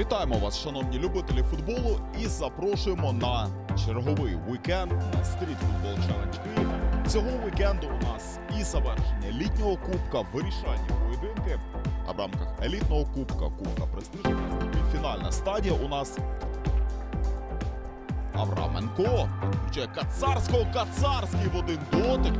Вітаємо вас, шановні любителі футболу, і запрошуємо на черговий вікенд на стріт футбол челендж Київ. Цього вікенду у нас і завершення літнього кубка, вирішальні поєдинки. А в рамках елітного кубка, кубка престижу, фінальна стадія у нас. Авраменко включає Кацарського, Кацарський в один дотик.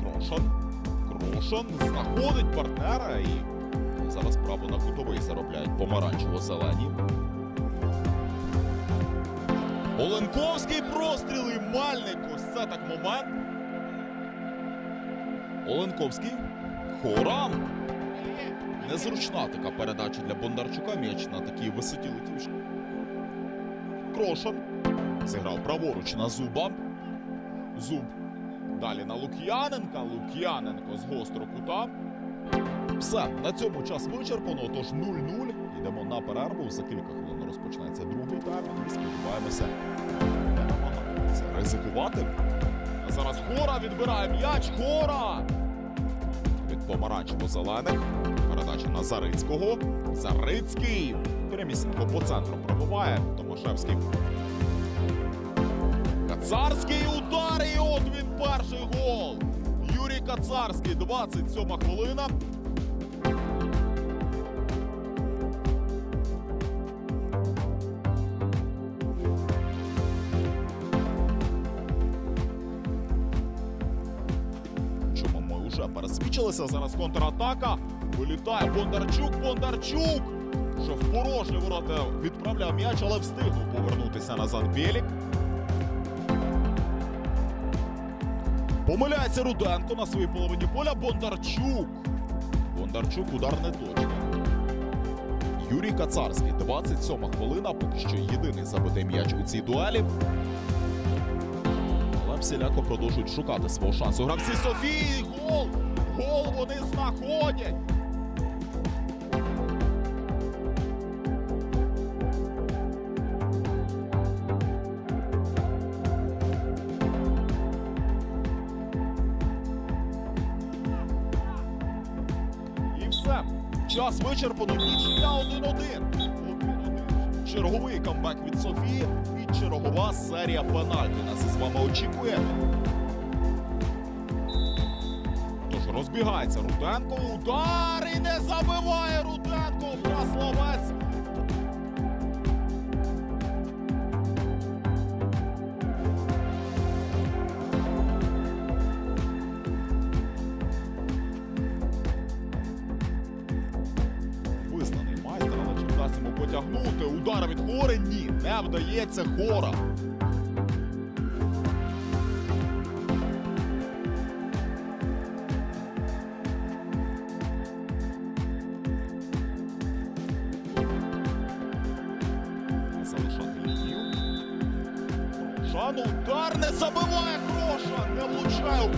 Крошан. Крошан знаходить партнера і зараз право на кутовий заробляють помаранчево-зелені. Оленковський простріл і Мальник. Ось це так момент. Оленковський. Хорам. Незручна така передача для Бондарчука. М'яч на такій висоті летів. Крошан. Зіграв праворуч на зуба. Зуб Далі на Лук'яненка. Лук'яненко з гострого кута. Все, на цьому час вичерпано. Тож 0-0. Йдемо на перерву. За кілька хвилин розпочнеться другий тайм. І сподіваємося, не ризикувати. А зараз Хора відбирає м'яч. Хора! Від помаранчево-зелених. Передача на Зарицького. Зарицький. Прямісінько по центру пробиває. Томашевський Кацарський удар і от він перший гол. Юрій Кацарський, 27 хвилина. Чому ми вже пересвідчилися? Зараз контратака. Вилітає Бондарчук, Бондарчук. Що в порожні ворота відправляв м'яч, але встигнув повернутися назад Білік. Помиляється Руденко на своїй половині поля. Бондарчук. Бондарчук удар не точка. Юрій Кацарський, 27 хвилина. Поки що єдиний забитий м'яч у цій дуелі. Але всіляко продовжують шукати свого шансу. Гравці Софії. Гол! Гол вони знаходять. Все. Час вичерпано. Нічия 1-1. 1-1. Черговий камбек від Софії і чергова серія пенальті. Нас із вами очікує. Тож розбігається Руденко. Удар і не забиває Руденко. Браславець. Йому потягнути? Удар від хори? Ні, не вдається хора. Залишати удар не забиває Кроша, не влучає.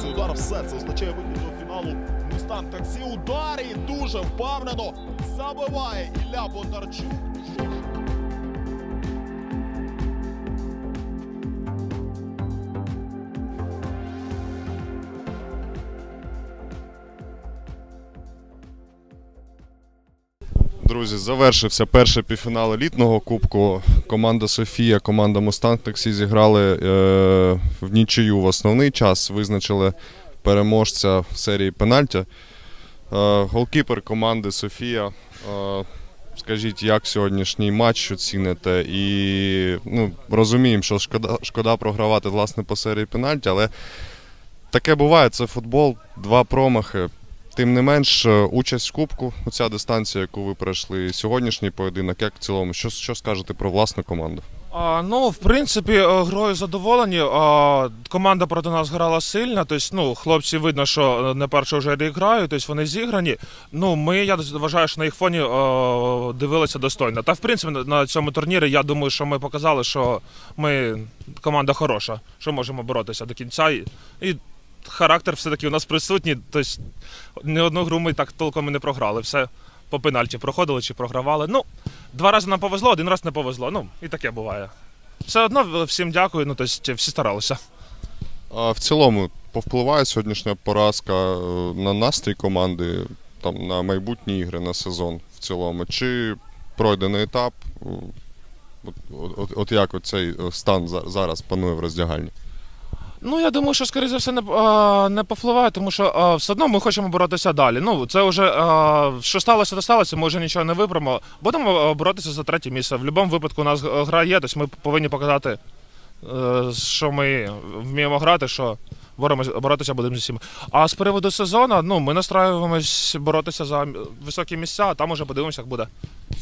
Цей удар. Все це означає вихід до фіналу. Мустан таксі удар і дуже впевнено забиває Ілля Бондарчук. Друзі, завершився перший півфінал елітного кубку. Команда Софія, команда Мустанг Таксі зіграли е, в нічию в основний час. Визначили переможця в серії пенальті. Е, голкіпер команди Софія, е, Скажіть, як сьогоднішній матч оціните? І ну, розуміємо, що шкода, шкода програвати власне по серії пенальті, але таке буває, це футбол, два промахи. Тим не менш, е, участь в кубку, оця дистанція, яку ви пройшли, сьогоднішній поєдинок, як в цілому, що, що скажете про власну команду? А, ну, в принципі, е, грою задоволені. А, команда проти нас грала сильно. Тобто, ну, хлопці видно, що е, не перший вже рік грають, тобто вони зіграні. Ну, ми, я вважаю, що на їх фоні е, дивилися достойно. Та в принципі на цьому турнірі я думаю, що ми показали, що ми команда хороша, що можемо боротися до кінця. І, і характер все-таки у нас присутній. Тобто, ні одну гру ми так толком і не програли. Все по пенальті проходили чи програвали. Ну, Два рази нам повезло, один раз не повезло. Ну, і таке буває. Все одно всім дякую, ну тобто всі старалися. А в цілому повпливає сьогоднішня поразка е, на настрій команди, там, на майбутні ігри, на сезон в цілому? Чи пройдений етап? е, От, от, от як цей стан зараз панує в роздягальні? Ну, я думаю, що, скоріше за все, не, а, не повпливає, тому що а, все одно ми хочемо боротися далі. Ну, це вже а, що сталося, то сталося, ми вже нічого не виправимо. Будемо боротися за третє місце. В будь-якому випадку у нас гра є, тобто ми повинні показати, е, що ми вміємо грати, що боремось- боротися будемо з усіма. А з приводу сезону, ну, ми настраюємось боротися за високі місця, а там уже подивимося, як буде.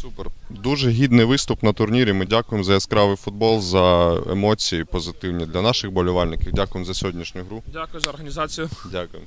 Супер. Дуже гідний виступ на турнірі. Ми дякуємо за яскравий футбол, за емоції позитивні для наших болівальників. Дякуємо за сьогоднішню гру. Дякую за організацію. Дякую.